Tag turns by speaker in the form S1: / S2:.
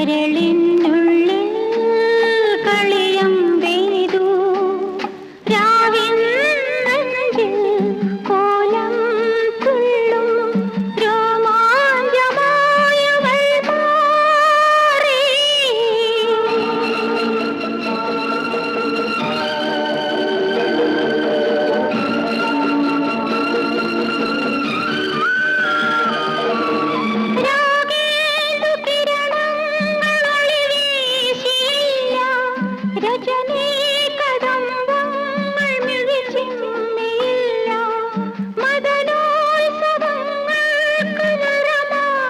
S1: മരളിന്നുള്ളിൽ चले